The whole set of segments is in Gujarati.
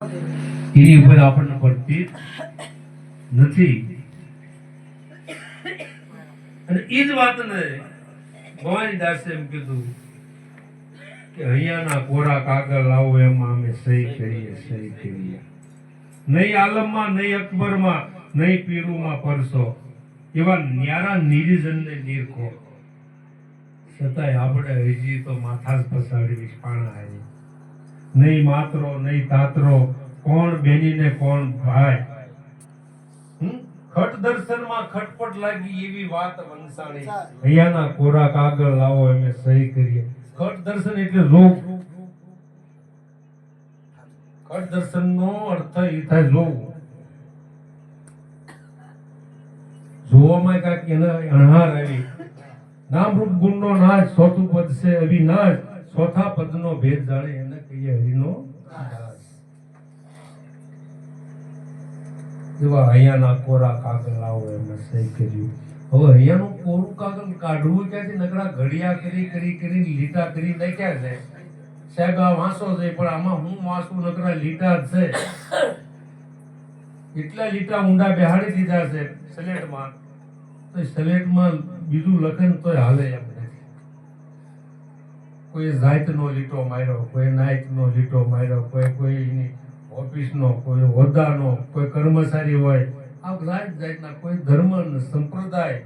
એની ઉપર આપણને પડતી નથી અને એ જ વાતને ભવાની દાસે એમ કીધું કે અહીંયાના કોરા કાગળ લાવો એમાં અમે સહી કરીએ સહી કરીએ નહીં આલમમાં નહીં અકબરમાં નહીં પીરુમાં પરસો એવા ન્યારા નિરીજનને નિરખો છતાંય આપણે હજી તો માથા જ પસાડી પાણા આવી નહીં માતરો નહીં તાતરો કોણ બેનીને કોણ ભાઈ? ખટ દર્શનમાં ખટપટ લાગી એવી વાત વંશાણી. અહીંયાના કોરા કાગળ લાવો અમે સહી કરીએ. ખટ દર્શન એટલે રોગ ખટ દર્શનનો અર્થ એ થાય જોવું જોવામાં કાંઈક એને અણહાર આવી. નામ રૂપ ગુણનો નાશ સોતું પદ છે અવિનાશ ચોથા પદનો ભેદ જાણે એને કહીએ હરિનો. એવા અહીંયાના કોરા કાગળ આવો એમને સહી કર્યું હવે અહીંયાનું કોરું કાગળ કાઢવું ક્યાંથી નકરા ઘડિયા કરી કરી કરી, લીટા કરી નાખ્યા છે સાહેબ, આ વાંસો છે, પણ આમાં હું વાંસું નકરા લીટા છે. એટલા લીટા ઊંડા બેહાડી દીધા છે, સલેટમાં. તો સલેટમાં બીજું લખન તો હાલે એમ. કોઈ જાતનો લીટો માર્યો, કોઈ નાયકનો લીટો માર્યો, કોઈ કોઈની ઓફિસનો, કોઈ હોદ્દાનો, કોઈ કર્મચારી હોય, આ જાત જાતના કોઈ ધર્મ સંપ્રદાય,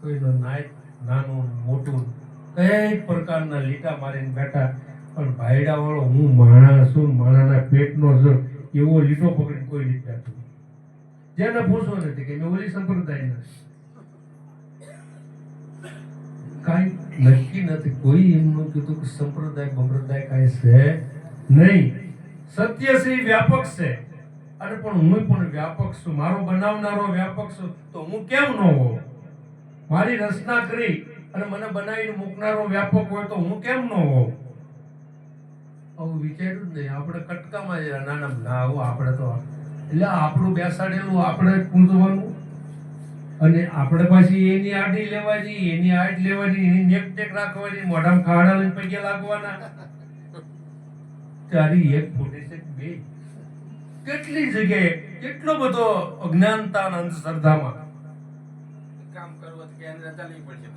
કોઈનો નાયક નાનું, મોટું, કઈ પ્રકારના લીટા મારીને બેઠા, પણ ભાઈડાવાળો હું માણસ છું, માણાના પેટનો છું, એવો લીટો પકડીને કોઈ લીટ બેઠું જેને પૂછવો નથી કે મેં ઓલી સંપ્રદાયના. કાંઈ નક્કી નથી. કોઈ એમનું કીધું કે સંપ્રદાય બંપ્રદાય કાંઈ છે નહીં. સત્ય છે વ્યાપક છે. અને પણ હું પણ વ્યાપક છું. મારો બનાવનારો વ્યાપક છું. તો હું કેમ ન હોઉં? મારી રચના કરી અને મને બનાવીને મૂકનારો વ્યાપક હોય તો હું કેમ ન હોઉં? આવું વિચાર્યું જ નહીં. આપણે કટકામાં નાના ના આવું આપણે તો એટલે આપણું બેસાડેલું, આપણે પૂજવાનું. અને આપણે પાછી એની આડી લેવાની એની આડ લેવાની એની નેક ટેક રાખવાની મોઢામાં ખાડા લઈને પગે લાગવાના. તારી એક ફૂટે છે બે? કેટલી જગ્યાએ? કેટલો બધો અજ્ઞાનતા અને અંધશ્રદ્ધામાં કામ કરવું તો ક્યાં રજા પડશે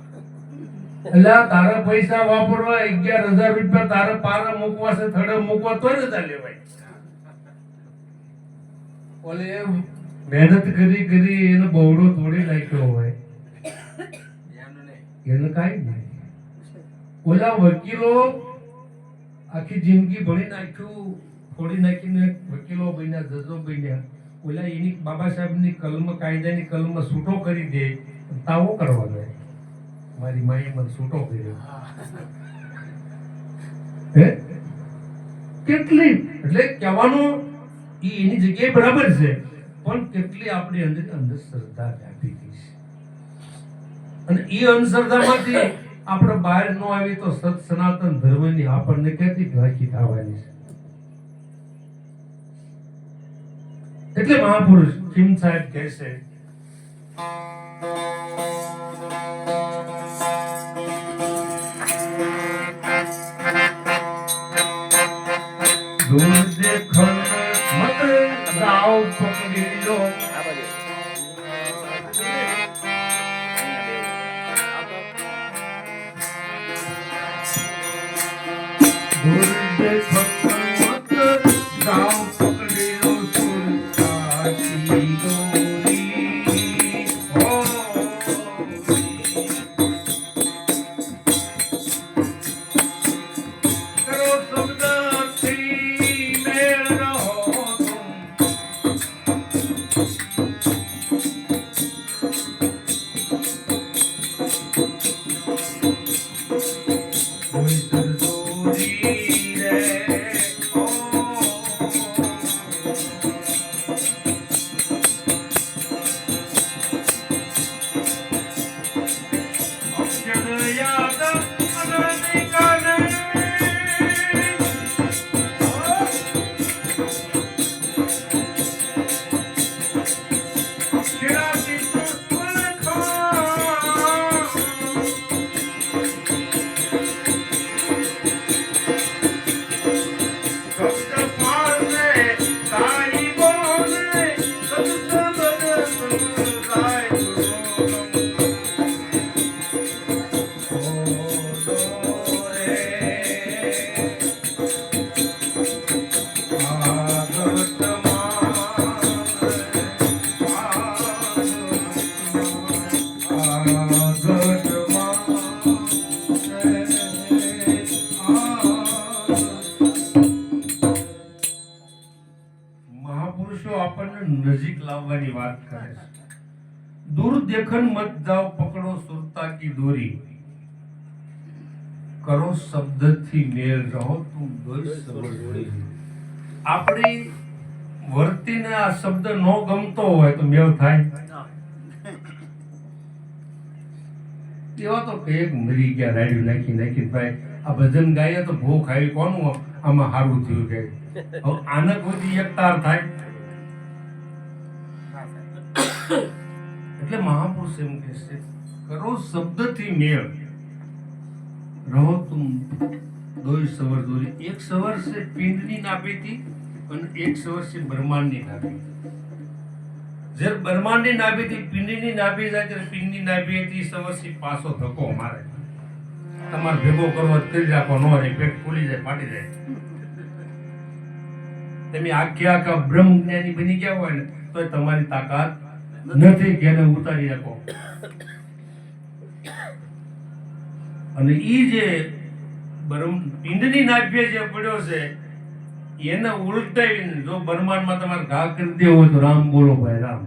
એટલે તારા પૈસા વાપરવા અગિયાર હજાર રૂપિયા તારા પારા મૂકવા છે થડે મૂકવા તો નતા લેવાય. ઓલે મહેનત કરી કરી એનો બહુડો તોડી નાખ્યો હોય. એને કાંઈ નહીં. ઓલા વકીલો આખી જિંદગી ભણી નાખ્યું, ફોડી નાખીને વકીલો બન્યા, જજો બન્યા. ઓલા એની બાબા સાહેબની કલમ, કાયદાની કલમ છૂટો કરી દે તાવો કરવા જાય મારી માએ મને છૂટો કર્યો. હે? કેટલી? એટલે કહેવાનું એ એની જગ્યાએ બરાબર છે. પણ કેટલી આપણી અંદર અંધશ્રદ્ધા વ્યાપી ગઈ છે. અને એ અંધશ્રદ્ધામાંથી આપણે બહાર ન આવી તો સત સનાતન ધર્મની આપણને ક્યાંથી ઘાંચી થવાની છે? એટલે મહાપુરુષ કિમ સાહેબ કહે છે Mm-hmm. વાત કરે છે. દૂર દેખન મત જાઓ, પકડો સુરતા કી દોરી. કરો શબ્દથી મેળ રહો, તું દોરી આપણી વર્તીને આ શબ્દ નો ગમતો હોય તો મેળ થાય. એવા તો કંઈક મરી ગયા રાડ્યું નાખી નાખી ભાઈ. આ ભજન ગાઈએ તો ભૂખ આવી, કોનું આમાં સારું થયું કે? આનંદ બધી એકતાર એક તાર થાય. એટલે મહાપુરુષ એમ કહે છે, કરો શબ્દથી મેળ. રહો તું દોઈ સવર દોરી. એક સવર છે પિંડની નાભીથી અને એક સવર છે બ્રહ્માંડની નાભી જ્યારે બ્રહ્માંડની નાભીથી પિંડની નાભી જાય, ત્યારે પિંડની નાભીથી સવરથી પાછો ધક્કો મારે. તમારે ભેગો કરવો કરી રાખો ન હોય પેટ ફૂલી જાય, ફાટી જાય. તમે આખે આખા બ્રહ્મ જ્ઞાની બની ગયા હોય ને તો તમારી તાકાત નથી કે એને ઉતારી શકો અને ઈ જે બ્રહ્મ પિંડની નાભ્ય જે પડ્યો છે, એને ઉલટાવીને જો બ્રહ્માંડમાં તમારે ઘા કરી દેવો તો રામ બોલો ભાઈ, રામ.